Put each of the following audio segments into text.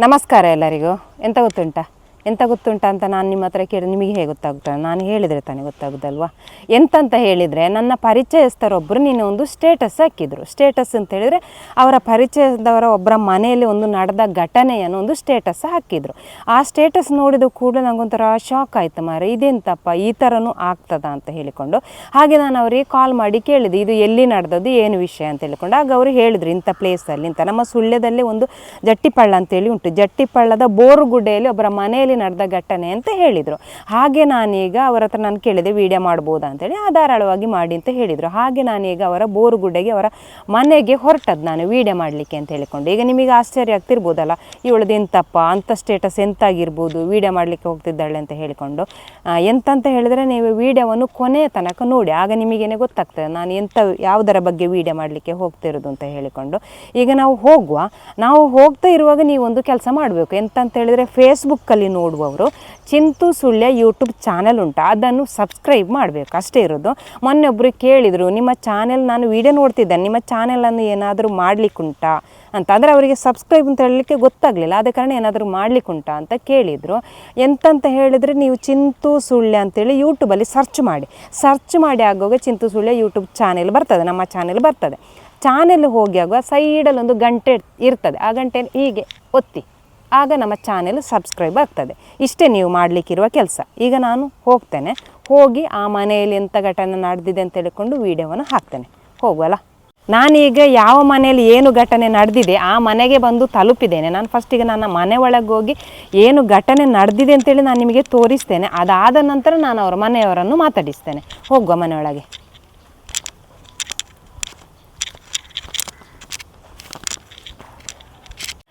ನಮಸ್ಕಾರ ಎಲ್ಲರಿಗೂ. ಎಂತ ಗೊತ್ತುಂಟ? ಎಂತ ಗೊತ್ತುಂಟ ಅಂತ ನಾನು ನಿಮ್ಮ ಹತ್ರ ಕೇಳಿ, ನಿಮಗೆ ಹೇಗೆ ಗೊತ್ತಾಗುತ್ತೆ, ನಾನು ಹೇಳಿದರೆ ತಾನೇ ಗೊತ್ತಾಗುದಲ್ವಾ? ಎಂತಂತ ಹೇಳಿದರೆ, ನನ್ನ ಪರಿಚಯಸ್ಥರೊಬ್ಬರು ನೀನು ಒಂದು ಸ್ಟೇಟಸ್ ಹಾಕಿದ್ರು. ಸ್ಟೇಟಸ್ ಅಂತ ಹೇಳಿದರೆ, ಅವರ ಪರಿಚಯದವರ ಒಬ್ಬರ ಮನೆಯಲ್ಲಿ ಒಂದು ನಡೆದ ಘಟನೆಯನ್ನು ಒಂದು ಸ್ಟೇಟಸ್ ಹಾಕಿದರು. ಆ ಸ್ಟೇಟಸ್ ನೋಡಿದ ಕೂಡಲೇ ನನಗೊಂಥರ ಶಾಕ್ ಆಯಿತು ಮಾರ ಇದೆಂತಪ್ಪ, ಈ ಥರನೂ ಆಗ್ತದಾ ಅಂತ ಹೇಳಿಕೊಂಡು, ಹಾಗೆ ನಾನು ಅವರಿಗೆ ಕಾಲ್ ಮಾಡಿ ಕೇಳಿದೆ, ಇದು ಎಲ್ಲಿ ನಡೆದದ್ದು, ಏನು ವಿಷಯ ಅಂತ ಹೇಳಿಕೊಂಡು, ಆಗ ಅವರು ಹೇಳಿದ್ರು, ಇಂಥ ಪ್ಲೇಸಲ್ಲಿ ಇಂಥ ನಮ್ಮ ಸುಳ್ಯದಲ್ಲಿ ಒಂದು ಜಟ್ಟಿಪಳ್ಳ ಅಂತೇಳಿ ಉಂಟು. ಜಟ್ಟಿಪಳ್ಳದ ಬೋರುಗುಡ್ಡೆಯಲ್ಲಿ ಒಬ್ಬರ ಮನೆಯಲ್ಲಿ ನಡೆದ ಘಟನೆ ಅಂತ ಹೇಳಿದರು. ಹಾಗೆ ನಾನೀಗ ಅವರ ಹತ್ರ ನಾನು ಕೇಳಿದೆ, ವಿಡಿಯೋ ಮಾಡ್ಬೋದಾ? ಅಂತೇಳಿ ಆ ಧಾರಾಳವಾಗಿ ಮಾಡಿ ಅಂತ ಹೇಳಿದರು. ಹಾಗೆ ನಾನೀಗ ಅವರ ಬೋರುಗುಡ್ಡೆಗೆ ಅವರ ಮನೆಗೆ ಹೊರಟದ್ದು ನಾನು ವಿಡಿಯೋ ಮಾಡಲಿಕ್ಕೆ ಅಂತ ಹೇಳಿಕೊಂಡು. ಈಗ ನಿಮಗೆ ಆಶ್ಚರ್ಯ ಆಗ್ತಿರ್ಬೋದಲ್ಲ ಇವಳದು ಎಂತಪ್ಪ ಅಂಥ ಸ್ಟೇಟಸ್ ಎಂತಾಗಿರ್ಬೋದು, ವಿಡಿಯೋ ಮಾಡಲಿಕ್ಕೆ ಹೋಗ್ತಿದ್ದಾಳೆ ಅಂತ ಹೇಳಿಕೊಂಡು. ಎಂತಂತ ಹೇಳಿದ್ರೆ ನೀವು ವಿಡಿಯೋವನ್ನು ಕೊನೆಯ ತನಕ ನೋಡಿ. ಆಗ ನಿಮಗೇನೆ ಗೊತ್ತಾಗ್ತದೆ, ನಾನು ಎಂಥ ಯಾವುದರ ಬಗ್ಗೆ ವಿಡಿಯೋ ಮಾಡಲಿಕ್ಕೆ ಹೋಗ್ತಿರೋದು ಅಂತ ಹೇಳಿಕೊಂಡು. ಈಗ ನಾವು ಹೋಗುವ, ನಾವು ಹೋಗ್ತಾ ಇರುವಾಗ ನೀವೊಂದು ಕೆಲಸ ಮಾಡಬೇಕು. ಎಂತಂತ ಹೇಳಿದರೆ ಫೇಸ್ಬುಕ್ಕಲ್ಲಿ ನೋಡುವವರು, ಚಿಂತು ಸುಳ್ಯ ಯೂಟ್ಯೂಬ್ ಚಾನಲ್ ಉಂಟು, ಅದನ್ನು ಸಬ್ಸ್ಕ್ರೈಬ್ ಮಾಡಬೇಕು, ಅಷ್ಟೇ ಇರೋದು. ಮೊನ್ನೆ ಒಬ್ಬರು ಕೇಳಿದರು, ನಿಮ್ಮ ಚಾನೆಲ್ ನಾನು ವಿಡಿಯೋ ನೋಡ್ತಿದ್ದೇನೆ, ನಿಮ್ಮ ಚಾನೆಲನ್ನು ಏನಾದರೂ ಮಾಡಲಿಕ್ಕುಂಟಾ ಅಂತ. ಅಂದರೆ ಅವರಿಗೆ ಸಬ್ಸ್ಕ್ರೈಬ್ ಅಂತ ಹೇಳಲಿಕ್ಕೆ ಗೊತ್ತಾಗಲಿಲ್ಲ, ಆದ ಕಾರಣ ಏನಾದರೂ ಮಾಡಲಿಕ್ಕುಂಟಾ ಅಂತ ಕೇಳಿದರು. ಎಂತಂತ ಹೇಳಿದರೆ, ನೀವು ಚಿಂತು ಸುಳ್ಯ ಅಂತೇಳಿ ಯೂಟ್ಯೂಬಲ್ಲಿ ಸರ್ಚ್ ಮಾಡಿ. ಸರ್ಚ್ ಮಾಡಿ ಆಗುವಾಗ ಚಿಂತು ಸುಳ್ಯ ಯೂಟ್ಯೂಬ್ ಚಾನೆಲ್ ಬರ್ತದೆ, ನಮ್ಮ ಚಾನೆಲ್ ಬರ್ತದೆ. ಚಾನೆಲ್ ಹೋಗಿ ಆಗುವ ಸೈಡಲ್ಲಿ ಒಂದು ಗಂಟೆ ಇರ್ತದೆ, ಆ ಗಂಟೆ ಹೀಗೆ ಒತ್ತಿ. ಆಗ ನಮ್ಮ ಚಾನೆಲ್ ಸಬ್ಸ್ಕ್ರೈಬ್ ಆಗ್ತದೆ. ಇಷ್ಟೇ ನೀವು ಮಾಡಲಿಕ್ಕಿರುವ ಕೆಲಸ. ಈಗ ನಾನು ಹೋಗ್ತೇನೆ. ಹೋಗಿ ಆ ಮನೆಯಲ್ಲಿ ಎಂಥ ಘಟನೆ ನಡೆದಿದೆ ಅಂತ ಹೇಳಿಕೊಂಡು ವಿಡಿಯೋವನ್ನು ಹಾಕ್ತೇನೆ. ಹೋಗುವಲ್ಲ? ನಾನೀಗ ಯಾವ ಮನೆಯಲ್ಲಿ ಏನು ಘಟನೆ ನಡೆದಿದೆ, ಆ ಮನೆಗೆ ಬಂದು ತಲುಪಿದ್ದೇನೆ. ನಾನು ಫಸ್ಟಿಗೆ ನನ್ನ ಮನೆ ಒಳಗೆ ಹೋಗಿ ಏನು ಘಟನೆ ನಡೆದಿದೆ ಅಂತೇಳಿ ನಾನು ನಿಮಗೆ ತೋರಿಸ್ತೇನೆ. ಅದಾದ ನಂತರ ನಾನು ಅವರ ಮನೆಯವರನ್ನು ಮಾತಾಡಿಸ್ತೇನೆ. ಹೋಗುವ ಮನೆಯೊಳಗೆ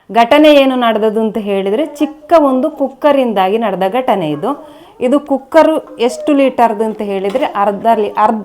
ಘಟನೆ ಏನು ನಡೆದದ್ದು ಅಂತ ಹೇಳಿದರೆ ಚಿಕ್ಕ ಒಂದು ಕುಕ್ಕರಿಂದಾಗಿ ನಡೆದ ಘಟನೆ ಇದು. ಇದು ಕುಕ್ಕರು ಎಷ್ಟು ಲೀಟರ್ದು ಅಂತ ಹೇಳಿದರೆ ಅರ್ಧ ಲಿ ಅರ್ಧ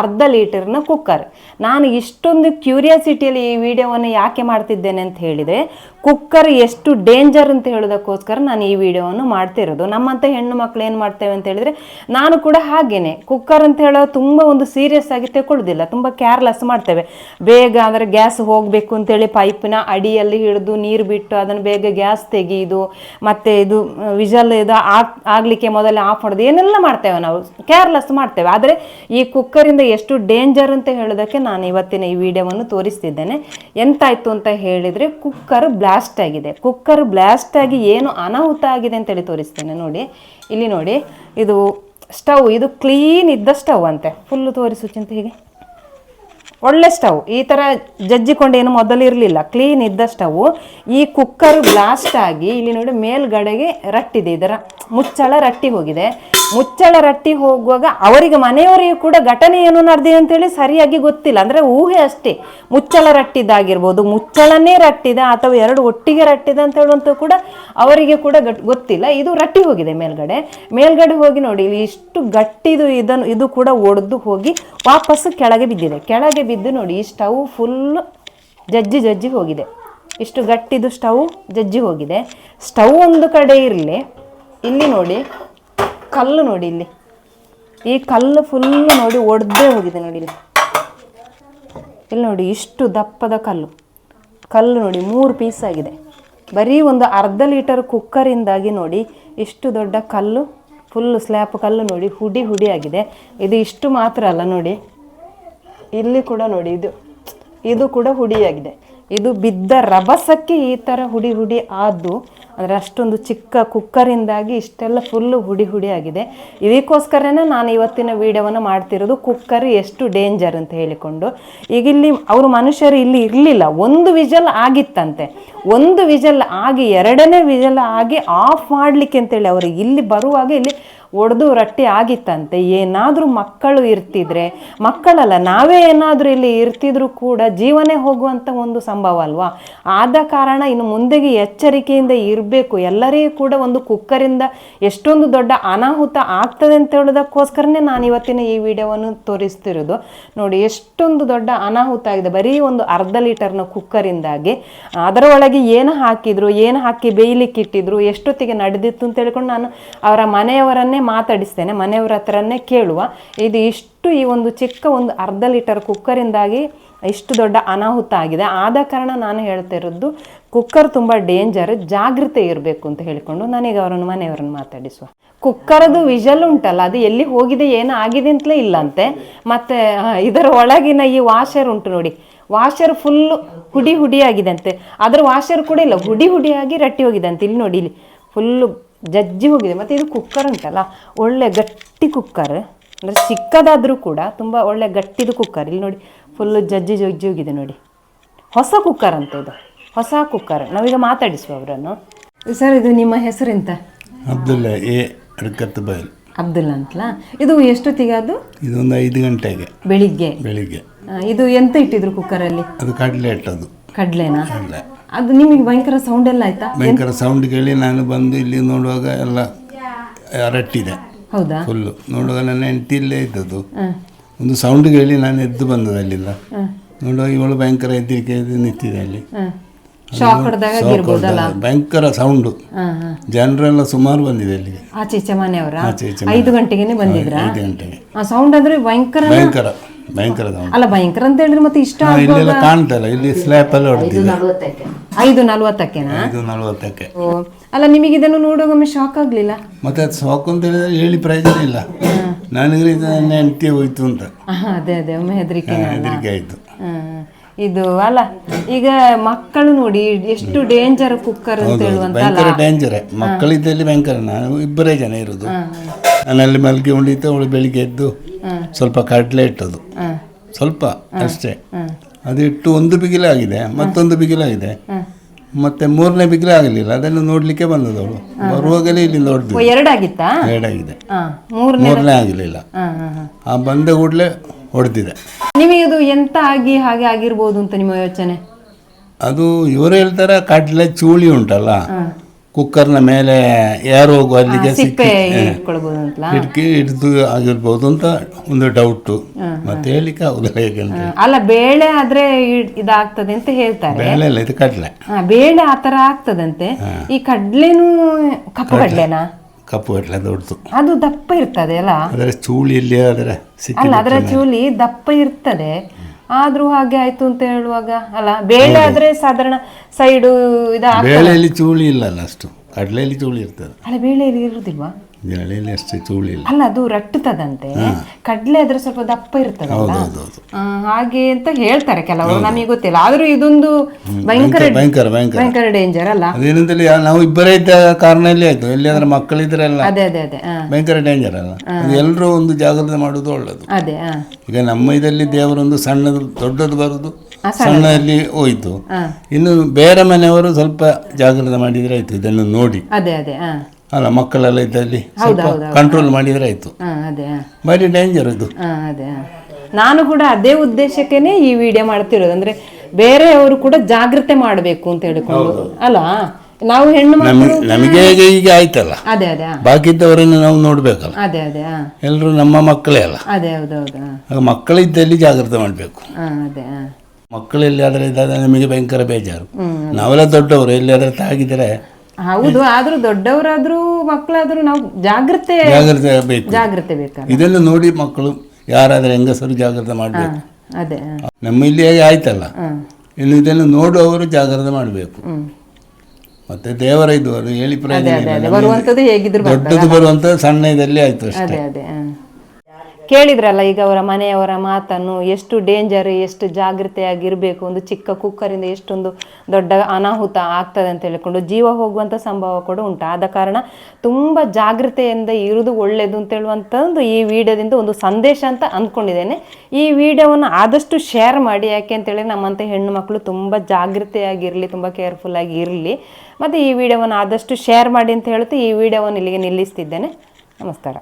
ಅರ್ಧ ಲೀಟರ್ನ ಕುಕ್ಕರ್. ನಾನು ಇಷ್ಟೊಂದು ಕ್ಯೂರಿಯಾಸಿಟಿಯಲ್ಲಿ ಈ ವಿಡಿಯೋವನ್ನು ಯಾಕೆ ಮಾಡ್ತಿದ್ದೇನೆ ಅಂತ ಹೇಳಿದರೆ, ಕುಕ್ಕರ್ ಎಷ್ಟು ಡೇಂಜರ್ ಅಂತ ಹೇಳೋದಕ್ಕೋಸ್ಕರ ನಾನು ಈ ವಿಡಿಯೋವನ್ನು ಮಾಡ್ತಿರೋದು. ನಮ್ಮಂಥ ಹೆಣ್ಣು ಮಕ್ಕಳು ಏನು ಮಾಡ್ತೇವೆ ಅಂತ ಹೇಳಿದರೆ, ನಾನು ಕೂಡ ಹಾಗೇನೆ. ಕುಕ್ಕರ್ ಅಂತ ಹೇಳೋ ತುಂಬ ಒಂದು ಸೀರಿಯಸ್ ಆಗಿ ತಗೊಳ್ಳೋದಿಲ್ಲ ತುಂಬ ಕೇರ್ಲೆಸ್ ಮಾಡ್ತೇವೆ. ಬೇಗ ಅಂದರೆ ಗ್ಯಾಸ್ ಹೋಗಬೇಕು ಅಂತೇಳಿ ಪೈಪಿನ ಅಡಿಯಲ್ಲಿ ಹಿಡಿದು ನೀರು ಬಿಟ್ಟು ಅದನ್ನು ಬೇಗ ಗ್ಯಾಸ್ ತೆಗೆಯೋದು ಮತ್ತು ಇದು ವಿಜಲ್ ಇದು ಆಗ್, ಆಗಲಿಕ್ಕೆ ಮೊದಲೇ ಆಫ್ ಮಾಡೋದು ಏನೆಲ್ಲ ಮಾಡ್ತೇವೆ ನಾವು. ಕೇರ್ಲೆಸ್ ಮಾಡ್ತೇವೆ. ಆದರೆ ಈ ಕುಕ್ಕರಿಂದ ಎಷ್ಟು ಡೇಂಜರ್ ಅಂತ ಹೇಳೋದಕ್ಕೆ ನಾನು ಇವತ್ತಿನ ಈ ವಿಡಿಯೋವನ್ನು ತೋರಿಸ್ತಿದ್ದೇನೆ. ಎಂತಾಯಿತು ಅಂತ ಹೇಳಿದರೆ ಕುಕ್ಕರ್ ಬ್ಲಾಸ್ಟ್ ಆಗಿದೆ. ಕುಕ್ಕರ್ ಬ್ಲಾಸ್ಟ್ ಆಗಿ ಏನು ಅನಾಹುತ ಆಗಿದೆ ಅಂತೇಳಿ ತೋರಿಸ್ತೇನೆ ನೋಡಿ. ಇಲ್ಲಿ ನೋಡಿ, ಇದು ಸ್ಟವ್ ಇದು ಕ್ಲೀನ್ ಇದ್ದ ಸ್ಟವ್ ಅಂತೆ. ಫುಲ್ಲು ತೋರಿಸು ಚಿಂತ ಹೀಗೆ. ಒಳ್ಳೆ ಸ್ಟವ್ ಈ ಥರ ಜಜ್ಜಿಕೊಂಡು ಏನು ಮೊದಲು ಇರಲಿಲ್ಲ. ಕ್ಲೀನ್ ಇದ್ದ ಸ್ಟವ್ ಈ ಕುಕ್ಕರ್ ಬ್ಲಾಸ್ಟ್ ಆಗಿ ಇಲ್ಲಿ ನೋಡಿ ಮೇಲ್ಗಡೆಗೆ ರಟ್ಟಿದೆ ಇದರ ಮುಚ್ಚಳ ರಟ್ಟಿ ಹೋಗಿದೆ. ಮುಚ್ಚಳ ರಟ್ಟಿ ಹೋಗುವಾಗ ಅವರಿಗೆ ಮನೆಯವರಿಗೆ ಕೂಡ ಘಟನೆ ಏನು ನಡೆದಿದೆ ಅಂತೇಳಿ ಸರಿಯಾಗಿ ಗೊತ್ತಿಲ್ಲ. ಅಂದರೆ ಊಹೆ ಅಷ್ಟೇ. ಮುಚ್ಚಳ ರಟ್ಟಿದ್ದಾಗಿರ್ಬೋದು ಮುಚ್ಚಳನೇ ರಟ್ಟಿದ ಅಥವಾ ಎರಡು ಒಟ್ಟಿಗೆ ರಟ್ಟಿದ ಅಂತ ಹೇಳುವಂಥ ಕೂಡ ಅವರಿಗೆ ಕೂಡ ಗೊತ್ತಿಲ್ಲ. ಇದು ರಟ್ಟಿ ಹೋಗಿದೆ ಮೇಲ್ಗಡೆ. ಮೇಲ್ಗಡೆ ಹೋಗಿ ನೋಡಿ ಇಷ್ಟು ಗಟ್ಟಿದು ಇದನ್ನು, ಇದು ಕೂಡ ಒಡೆದು ಹೋಗಿ ವಾಪಸ್ಸು ಕೆಳಗೆ ಬಿದ್ದಿದೆ. ಕೆಳಗೆ ಬಿದ್ದು ನೋಡಿ, ಈ ಸ್ಟವ್ ಫುಲ್ಲು ಜಜ್ಜಿ ಜಜ್ಜಿ ಹೋಗಿದೆ. ಇಷ್ಟು ಗಟ್ಟಿದು ಸ್ಟವ್ ಜಜ್ಜಿ ಹೋಗಿದೆ. ಸ್ಟವ್ ಒಂದು ಕಡೆ ಇರಲಿ. ಇಲ್ಲಿ ನೋಡಿ, ಕಲ್ಲು ನೋಡಿ ಇಲ್ಲಿ. ಈ ಕಲ್ಲು ಫುಲ್ಲು ನೋಡಿ ಒಡೆದೇ ಹೋಗಿದೆ ನೋಡಿ ಇಲ್ಲಿ. ಇಲ್ಲಿ ನೋಡಿ ಇಷ್ಟು ದಪ್ಪದ ಕಲ್ಲು. ಕಲ್ಲು ನೋಡಿ ಮೂರು ಪೀಸ್ ಆಗಿದೆ. ಬರೀ ಒಂದು ಅರ್ಧ ಲೀಟರ್ ಕುಕ್ಕರಿಂದಾಗಿ ನೋಡಿ ಇಷ್ಟು ದೊಡ್ಡ ಕಲ್ಲು ಫುಲ್ಲು ಸ್ಲ್ಯಾಪ್ ಕಲ್ಲು ನೋಡಿ ಹುಡಿ ಹುಡಿ ಆಗಿದೆ. ಇದು ಇಷ್ಟು ಮಾತ್ರ ಅಲ್ಲ ನೋಡಿ. ಇಲ್ಲಿ ಕೂಡ ನೋಡಿ ಇದು ಇದು ಕೂಡ ಹುಡಿಯಾಗಿದೆ. ಇದು ಬಿದ್ದ ರಭಸಕ್ಕೆ ಈ ಥರ ಹುಡಿ ಹುಡಿ ಆದ್ದು ಅಂದರೆ ಅಷ್ಟೊಂದು ಚಿಕ್ಕ ಕುಕ್ಕರಿಂದಾಗಿ ಇಷ್ಟೆಲ್ಲ ಫುಲ್ಲು ಹುಡಿ ಹುಡಿ ಆಗಿದೆ. ಇದಕ್ಕೋಸ್ಕರನೇ ನಾನು ಇವತ್ತಿನ ವೀಡಿಯೋವನ್ನು ಮಾಡ್ತಿರೋದು ಕುಕ್ಕರ್ ಎಷ್ಟು ಡೇಂಜರ್ ಅಂತ ಹೇಳಿಕೊಂಡು. ಈಗ ಇಲ್ಲಿ ಅವರು ಮನುಷ್ಯರು ಇಲ್ಲಿ ಇರಲಿಲ್ಲ. ಒಂದು ವಿಜಲ್ ಆಗಿತ್ತಂತೆ. ಒಂದು ವಿಜಲ್ ಆಗಿ, ಎರಡನೇ ವಿಜಲ್ ಆಗಿ ಆಫ್ ಮಾಡಲಿಕ್ಕೆ ಅಂತೇಳಿ ಅವರು ಇಲ್ಲಿ ಬರುವಾಗ ಇಲ್ಲಿ ಒಡೆದು ರಟ್ಟಿ ಆಗಿತ್ತಂತೆ. ಏನಾದರೂ ಮಕ್ಕಳು ಇರ್ತಿದ್ರೆ, ಮಕ್ಕಳಲ್ಲ, ನಾವೇ ಏನಾದರೂ ಇಲ್ಲಿ ಇರ್ತಿದ್ರು ಕೂಡ ಜೀವನೇ ಹೋಗುವಂಥ ಒಂದು ಸಂಭವ ಅಲ್ವಾ? ಆದ ಕಾರಣ ಇನ್ನು ಮುಂದೆಗೆ ಎಚ್ಚರಿಕೆಯಿಂದ ಇರಬೇಕು ಎಲ್ಲರಿಗೂ ಕೂಡ ಒಂದು ಕುಕ್ಕರಿಂದ ಎಷ್ಟೊಂದು ದೊಡ್ಡ ಅನಾಹುತ ಆಗ್ತದೆ ಅಂತ ಹೇಳೋದಕ್ಕೋಸ್ಕರನೇ ನಾನು ಇವತ್ತಿನ ಈ ವಿಡಿಯೋವನ್ನು ತೋರಿಸ್ತಿರೋದು. ನೋಡಿ, ಎಷ್ಟೊಂದು ದೊಡ್ಡ ಅನಾಹುತ ಆಗಿದೆ. ಬರೀ ಒಂದು ಅರ್ಧ ಲೀಟರ್ನ ಕುಕ್ಕರಿಂದಾಗಿ. ಅದರ ಒಳಗೆ ಏನು ಹಾಕಿದ್ರು, ಏನು ಹಾಕಿ ಬೇಯಲಿಕ್ಕೆ ಇಟ್ಟಿದ್ರು, ಎಷ್ಟೊತ್ತಿಗೆ ನಡೆದಿತ್ತು ಅಂತ ಹೇಳ್ಕೊಂಡು ನಾನು ಅವರ ಮನೆಯವರನ್ನೇ ಮಾತಾಡಿಸ್ತೇನೆ. ಮನೆಯವರ ಹತ್ರನೇ ಕೇಳುವ. ಇದು ಇಷ್ಟು ಈ ಒಂದು ಚಿಕ್ಕ ಒಂದು ಅರ್ಧ ಲೀಟರ್ ಕುಕ್ಕರಿಂದಾಗಿ ಇಷ್ಟು ದೊಡ್ಡ ಅನಾಹುತ ಆಗಿದೆ. ಆದ ಕಾರಣ ನಾನು ಹೇಳ್ತಾ ಇರೋದು ಕುಕ್ಕರ್ ತುಂಬ ಡೇಂಜರ್ ಜಾಗೃತೆ ಇರಬೇಕು ಅಂತ ಹೇಳಿಕೊಂಡು ನಾನೀಗ ಅವರನ್ನು, ಮನೆಯವರನ್ನು ಮಾತಾಡಿಸುವ. ಕುಕ್ಕರದು ವಿಷಲ್ ಉಂಟಲ್ಲ, ಅದು ಎಲ್ಲಿ ಹೋಗಿದೆ, ಏನು ಆಗಿದೆ ಅಂತಲೇ ಇಲ್ಲಂತೆ. ಮತ್ತೆ ಇದರ ಒಳಗಿನ ಈ ವಾಷರ್ ಉಂಟು ನೋಡಿ. ವಾಷರ್ ಫುಲ್ಲು ಹುಡಿ ಹುಡಿಯಾಗಿದೆ ಅಂತೆ ಅದರ ವಾಷರ್ ಕೂಡ ಇಲ್ಲ, ಹುಡಿ ಹುಡಿಯಾಗಿ ರಟ್ಟಿ ಹೋಗಿದೆ ಅಂತ ಇಲ್ಲಿ ನೋಡಿ, ಇಲ್ಲಿ ಫುಲ್ಲು ಜಜ್ಜಿ ಹೋಗಿದೆ. ಮತ್ತು ಇದು ಕುಕ್ಕರ್ ಉಂಟಲ್ಲ, ಒಳ್ಳೆ ಗಟ್ಟಿ ಕುಕ್ಕರ್. ಅಂದರೆ ಚಿಕ್ಕದಾದರೂ ಕೂಡ ತುಂಬ ಒಳ್ಳೆ ಗಟ್ಟಿದು ಕುಕ್ಕರ್. ಇಲ್ಲಿ ನೋಡಿ ಫುಲ್ಲು ಜಜ್ಜಿ ಜಜ್ಜಿ ಹೋಗಿದೆ ನೋಡಿ. ಹೊಸ ಕುಕ್ಕರ್ ಅಂತ ಇದು. ಹೊಸ ಕುಕ್ಕರ್. ನಾವೀಗ ಮಾತಾಡಿಸುವ ಅವರನ್ನು. ಸರ್ ಇದು ನಿಮ್ಮ ಹೆಸರೆಂತ ಅಬ್ದುಲ್ಲಾ ಎ ಅಡ್ಕತ್ ಬಯಲು ಅಬ್ದುಲ್ಲಾ ಅಂತಲಾ ಇದು ಎಷ್ಟೊತ್ತಿಗೆ ಅದು? ಇದೊಂದು ಐದು ಗಂಟೆಗೆ. ಬೆಳಿಗ್ಗೆ? ಬೆಳಿಗ್ಗೆ. ಆ, ಇದು ಎಂತ ಇಟ್ಟಿದ್ರು ಕುಕ್ಕರಲ್ಲಿ? ಅದು ಕಡಲೆ ಇಟ್ಟದು ಕಡ್ಲೆನಾ? ಕಡಲೆ. ಅದು ನಿಮಗೆ ಭಯಂಕರ ಸೌಂಡ್ ಎಲ್ಲ ಆಯ್ತಾ? ಭಯಂಕರ ಸೌಂಡ್ ಕೇಳಿ ನಾನು ಬಂದು ಇಲ್ಲಿ ನೋಡುವಾಗ ಎಲ್ಲ ಅರಟ್ಟಿದೆ. ಹೌದಾ? ಫುಲ್ಲು ನೋಡುವಾಗ ನನ್ನ ಹೆಂಡತಿ ಇಲ್ಲೇ ಇದ್ದದ್ದು. ಒಂದು ಸೌಂಡ್ ಕೇಳಿ ನಾನು ಎದ್ದು ಬಂದದ್ದು ಅಲ್ಲಿಂದ. ನೋಡುವಾಗ ಇವಳು ಭಯಂಕರ ಎದ್ದರಿಕೆ ಎದ್ದು ನಿಂತಿದೆ ಅಲ್ಲಿ. ಭಯಂಕರ ಸೌಂಡು ಹಾಂ ಹಾಂ. ಜನರೆಲ್ಲ ಸುಮಾರು ಬಂದಿದೆ ಅಲ್ಲಿಗೆ ಆಚೆ ಈಚೆ ಮನೆಯವರ? ಆಚೆ ಈಚೆ ಐದು ಗಂಟೆಗೆನೆ ಬಂದಿದ್ರಾ? ಐದು ಗಂಟೆಗೆ. ಆ ಸೌಂಡ್ ಅಂದ್ರೆ ಭಯಂಕರ ಭಯಂಕರ ಭಯಂಕರ ಸೌಂಡ್ ಅಲ್ಲ ಭಯಂಕರ ಅಂತ ಹೇಳಿದ್ರೆ ಮತ್ತೆ ಇಷ್ಟ ಹಾ, ಇಲ್ಲೆಲ್ಲ ಕಾಣ್ತಲ್ಲ ಇಲ್ಲಿ ಸ್ಲ್ಯಾಪ್ ಎಲ್ಲ ಹೊಡೆದಿದೆ ಐದು ನಲ್ವತ್ತಕ್ಕೆನಾ? ಐದು ನಲವತ್ತಕ್ಕೆ. ಅಲ್ಲ ನಿಮಗೆ ಇದನ್ನು ನೋಡುವಾಗೊಮ್ಮೆ ಶಾಕ್ ಆಗ್ಲಿಲ್ಲ? ಮತ್ತೆ ಅದು ಶಾಕ್ ಅಂತ ಹೇಳಿದ್ರೆ ಹೇಳಿ ಪ್ರಯೋಜನ ಇಲ್ಲ. ನನಗೆ ಇದು ನನ್ನ ಹೋಯ್ತು ಅಂತ. ಅದೇ ಅದೇ ಒಮ್ಮೆ ಹೆದರಿಕೆ ಹೆದರಿಕೆ ಆಯ್ತು. ಇದು ಅಲ್ಲ ಈಗ ಮಕ್ಕಳು ನೋಡಿ ಎಷ್ಟು ಡೇಂಜರ್ ಕುಕ್ಕರ್ ಅಂತ ಭಯಂಕರ ಡೇಂಜರ್ ಮಕ್ಕಳಿದ್ದಲ್ಲಿ ಭಯಂಕರ ನಾನು ಇಬ್ಬರೇ ಜನ ಇರೋದು. ನಾನಲ್ಲಿ ಮಲ್ಗೆ ಉಂಡಿತ ಅವಳು ಬೆಳಿಗ್ಗೆ ಎದ್ದು ಸ್ವಲ್ಪ ಕಡಲೆ ಇಟ್ಟದು. ಸ್ವಲ್ಪ ಅಷ್ಟೇ. ಅದು ಇಟ್ಟು ಒಂದು ಬಿಗಿಲಾಗಿದೆ ಮತ್ತೊಂದು ಬಿಗಿಲಾಗಿದೆ ಮತ್ತೆ ಮೂರನೇ ಬಿಗಿಲ ಆಗಲಿಲ್ಲ ಅದನ್ನು ನೋಡ್ಲಿಕ್ಕೆ ಬಂದದ್ದು ಅವಳು. ಬರುವಾಗಲೇ ಇಲ್ಲಿಂದ ಹೊಡೆದು ಎರಡಾಗಿತ್ತ? ಎರಡಾಗಿದೆ. ಮೂರನೇ ಆಗಲಿಲ್ಲ. ಆ ಬಂದ ಕೂಡಲೇ ಹೊಡೆದಿದೆ. ನಿಮಗೆ ಅದು ಎಂತ ಆಗಿ ಹಾಗೆ ಆಗಿರ್ಬೋದು ಅಂತ ನಿಮ್ಮ ಯೋಚನೆ? ಅದು ಇವರು ಹೇಳ್ತಾರೆ ಕಡಲೆ ಚೂಳಿ ಉಂಟಲ್ಲ ಕುಕ್ಕರ್ನ ಮೇಲೆ ಯಾರು ಹೋಗುವ ಅಲ್ಲಿಗೆ ಸಿಪ್ಪೆ ಇಟ್ಕೊಳ್ಬೋದು ಅಂತಲಾ? ಕಿಟಕಿ ಹಿಡಿದು ಆಗಿರ್ಬೋದು ಅಂತ ಒಂದು ಡೌಟು ಮತ್ತೆ ಹೇಳಿಕೆ ಆಗುದಿಲ್ಲ ಹೇಗಂತ ಅಲ್ಲ ಬೇಳೆ ಆದ್ರೆ ಇದಾಗ್ತದೆ ಅಂತ ಹೇಳ್ತಾರೆ. ಬೇಳೆ ಇಲ್ಲ ಇದು ಕಡಲೆ. ಬೇಳೆ ಆತರ ಆಗ್ತದಂತೆ. ಈ ಕಡ್ಲೆನೂ ಕಪ್ಪು ಕಡ್ಲೆನಾ? ಕಪ್ಪು ಗಟ್ಟಲೆ ದೊಡ್ಡದು ಅದು ದಪ್ಪ ಇರ್ತದೆ ಅಲ್ಲ? ಅದರ ಚೂಳಿಯಲ್ಲಿ ಅದರ ಸಿಕ್ಕಿ ಅಲ್ಲ ಅದರ ಚೂಲಿ ದಪ್ಪ ಇರ್ತದೆ. ಆದ್ರೂ ಹಾಗೆ ಆಯ್ತು ಅಂತ ಹೇಳುವಾಗ ಅಲ್ಲ ಬೇಳೆ ಆದ್ರೆ ಸಾಧಾರಣ ಸೈಡು ಇದ ಬೇಳೆಯಲ್ಲಿ ಚೂಳಿ ಇಲ್ಲಲ್ಲ ಅಷ್ಟು. ಕಡಲೆಯಲ್ಲಿ ಚೂಳಿ ಇರ್ತದೆ. ಅಲ್ಲ ಬೇಳೆಯಲ್ಲಿ ಇರುದಿಲ್ವಾ ಬೇಳೆಯಲ್ಲಿ ಅಷ್ಟೇ ಇಲ್ಲ. ಅಲ್ಲ ಅದು ರಟ್ಟುತ್ತದಂತೆ. ಕಡ್ಲೆ ಅದ್ರ ಸ್ವಲ್ಪ ದಪ್ಪ ಇರ್ತದಲ್ಲ? ಹೌದೌದು ಹಾಗೆ ಅಂತ ಹೇಳ್ತಾರೆ ಕೆಲವರು ನಮಗೆ ಗೊತ್ತಿಲ್ಲ. ಆದ್ರೂ ಇದೊಂದು ಭಯಂಕರ ಭಯಂಕರ ಭಯಂಕರ ಭಯಂಕರ. ಡೇಂಜರ್ ಅಲ್ಲ? ಅದೇನಂತೇಳಿ ನಾವು ಇಬ್ಬರೇ ಇದ್ದ ಕಾರಣದಲ್ಲಿ ಆಯ್ತು. ಎಲ್ಲಿಯಾದ್ರೆ ಮಕ್ಕಳಿದ್ರೆಲ್ಲ. ಅದೇ ಅದೇ ಅದೇ ಭಯಂಕರ ಡೇಂಜರ್ ಅಲ್ಲ. ಅದು ಎಲ್ಲರೂ ಒಂದು ಜಾಗ್ರತೆ ಮಾಡೋದು ಒಳ್ಳೇದು. ಅದೇ ಈಗ ನಮ್ಮ ಇದರಲ್ಲಿ ದೇವರೊಂದು ಸಣ್ಣದು ದೊಡ್ಡದು ಬರುದು ಸಣ್ಣದಲ್ಲಿ ಹೋಯ್ತು. ಇನ್ನು ಬೇರೆ ಮನೆಯವರು ಸ್ವಲ್ಪ ಜಾಗ್ರತೆ ಮಾಡಿದ್ರೆ ಆಯ್ತು. ಇದನ್ನು ನೋಡಿ. ಅದೇ ಅದೇ ಅಲ್ಲ ಮಕ್ಕಳೆಲ್ಲ ಇದ್ದಲ್ಲಿ ಸ್ವಲ್ಪ ಕಂಟ್ರೋಲ್ ಮಾಡಿದ್ರೆ ಆಯ್ತು. ಬರೀ ಅದೇ ಡೇಂಜರ್ ಇದು. ಹಾ, ಅದೇ ನಾನು ಕೂಡ ಅದೇ ಉದ್ದೇಶಕ್ಕೇನೆ ಈ ವಿಡಿಯೋ ಮಾಡ್ತಿರೋದು. ಅಂದ್ರೆ ಬೇರೆಯವರು ಕೂಡ ಜಾಗ್ರತೆ ಮಾಡಬೇಕು ಅಂತ ಹೇಳಿಕೊಂಡು. ಅಲ್ಲ ನಾವು ಹೆಣ್ಣು ನಮಗೆ ಹೇಗೆ ಈಗ ಆಯ್ತಲ್ಲ? ಅದೇ ಅದೇ ಹಾ. ಬಾಕಿ ಇದ್ದವರನ್ನು ನಾವು ನೋಡ್ಬೇಕಲ್ಲ? ಅದೇ ಅದೇ ಎಲ್ಲರೂ ನಮ್ಮ ಮಕ್ಕಳೇ ಅಲ್ಲ? ಅದೇ ಹೌದೌದು ಮಕ್ಕಳಿದ್ದಲ್ಲಿ ಜಾಗ್ರತೆ ಮಾಡಬೇಕು. ಅದೇ ಮಕ್ಕಳು ಎಲ್ಲಿಯಾದ್ರೆ ಇದ್ದಾದ್ರೆ ನಮಗೆ ಭಯಂಕರ ಬೇಜಾರು. ನಾವೆಲ್ಲ ದೊಡ್ಡವರು ಎಲ್ಲಿಯಾದ್ರೆ ತಾಗಿದ್ರೆ ಹೌದು ಆದ್ರೂ ದೊಡ್ಡವರಾದ್ರೂ ಮಕ್ಕಳಾದ್ರೂ ನಾವು ಜಾಗ್ರತೆ ಜಾಗ್ರತೆ ಬೇಕು. ಜಾಗೃತೆ ಬೇಕಾ ಇದನ್ನು ನೋಡಿ ಮಕ್ಕಳು ಯಾರಾದ್ರೂ ಹೆಂಗಸರು ಜಾಗ್ರತೆ ಮಾಡಬೇಕು. ಅದೇ. ನಮ್ಮ ಇಲ್ಲಿ ಆಯ್ತಲ್ಲ. ಇನ್ನು ಇದನ್ನು ನೋಡುವವರು ಜಾಗ್ರತೆ ಮಾಡಬೇಕು. ಮತ್ತೆ ದೇವರ ಇದು ಹೇಳಿ ಪ್ರಯೋಜನ ಇಲ್ಲ. ಅದೇ. ಬರುವಂತದ್ದು ಹೇಗಿದ್ರು ದೊಡ್ಡದು ಬರುವಂತ ಸಣ್ಣ ಇದರಲ್ಲಿ ಆಯ್ತು ಅಷ್ಟೇ. ಅದೇ ಅದೇ ಹಾ. ಕೇಳಿದ್ರಲ್ಲ ಈಗ ಅವರ ಮನೆಯವರ ಮಾತನ್ನು ಎಷ್ಟು ಡೇಂಜರ್ ಎಷ್ಟು ಜಾಗೃತೆಯಾಗಿರಬೇಕು, ಒಂದು ಚಿಕ್ಕ ಕುಕ್ಕರಿಂದ ಎಷ್ಟೊಂದು ದೊಡ್ಡ ಅನಾಹುತ ಆಗ್ತದೆ ಅಂತ ಹೇಳಿಕೊಂಡು ಜೀವ ಹೋಗುವಂಥ ಸಂಭವ ಕೂಡ ಉಂಟು. ಆದ ಕಾರಣ ತುಂಬ ಜಾಗೃತೆಯಿಂದ ಇರುವುದು ಒಳ್ಳೆಯದು ಅಂತ ಹೇಳುವಂಥದ್ದು ಈ ವಿಡಿಯೋದಿಂದ ಒಂದು ಸಂದೇಶ ಅಂತ ಅಂದ್ಕೊಂಡಿದ್ದೇನೆ. ಈ ವಿಡಿಯೋವನ್ನು ಆದಷ್ಟು ಶೇರ್ ಮಾಡಿ, ಯಾಕೆ ಅಂತೇಳಿ ನಮ್ಮಂಥ ಹೆಣ್ಣು ಮಕ್ಕಳು ತುಂಬ ಜಾಗೃತೆಯಾಗಿರಲಿ, ತುಂಬ ಕೇರ್ಫುಲ್ಲಾಗಿ ಇರಲಿ. ಮತ್ತು ಈ ವಿಡಿಯೋವನ್ನು ಆದಷ್ಟು ಶೇರ್ ಮಾಡಿ ಅಂತ ಹೇಳ್ತಾ ಈ ವಿಡಿಯೋವನ್ನು ಇಲ್ಲಿಗೆ ನಿಲ್ಲಿಸ್ತಿದ್ದೇನೆ. ನಮಸ್ಕಾರ.